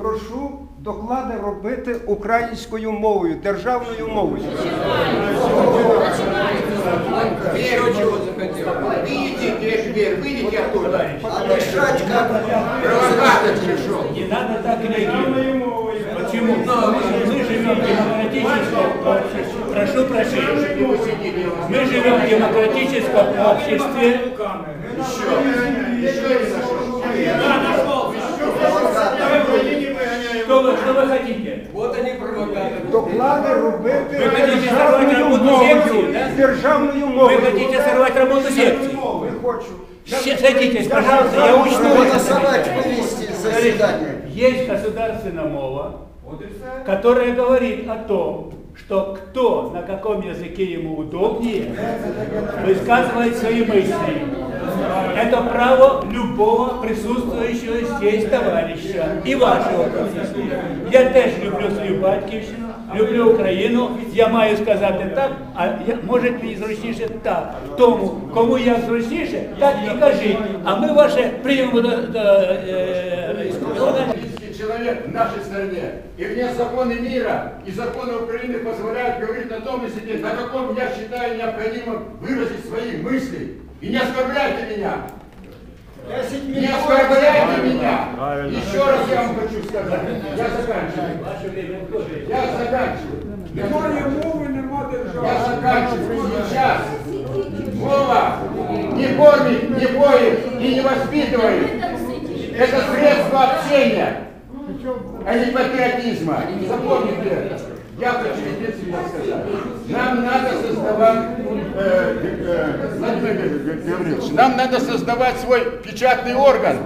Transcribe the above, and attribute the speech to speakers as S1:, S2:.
S1: прошу доклади робити українською мовою, державною мовою.
S2: Еще чего захотел. Видите, где дверь, выйдите оттуда.
S3: А мешать
S2: Провокатор пришел.
S4: Не надо так реагировать. Почему? Мы живем в демократическом обществе. Прошу прощения. Мы живем в демократическом обществе. Что Что вы хотите?
S2: Вот они провокаторы.
S1: Доклади робити
S4: Ви хотите сорвати
S1: державною
S4: роботу секції,
S1: мовою.
S4: да?
S1: Державною
S4: Вы
S1: мовою.
S4: хотите сорвать работу секции?
S1: Не хочу.
S4: Ща- Садитесь, пожалуйста, я учту.
S3: Голосовать, вывести заседание.
S4: Есть государственная мова, которая говорит о том, что кто на каком языке ему удобнее, высказывает свои мысли. Это право любого присутствующего здесь товарища і вашого в тому числі. Я теж люблю свою батьківщину, люблю Україну. Я маю сказати так, а я, може мені зручніше так. Тому, кому як зручніше, так і кажіть. А ми ваше приймемо до, до е, виконання.
S5: Близкий человек в нашей стране. И мне законы мира и законы Украины позволяют говорить на том языке, на каком я считаю необходимым выразить свои мысли. И не оскорбляйте меня. Не оскорбляйте меня. Еще раз я вам хочу сказать. Я заканчиваю.
S4: Ваше время тоже.
S5: Я заканчиваю. Я заканчиваю. Сейчас мова не кормит, не поет и не воспитывает. Это средство общения, а не патриотизма. Запомните это. Я хочу единственное сказать. Нам надо создавать, Нам надо создавать свой печатный орган.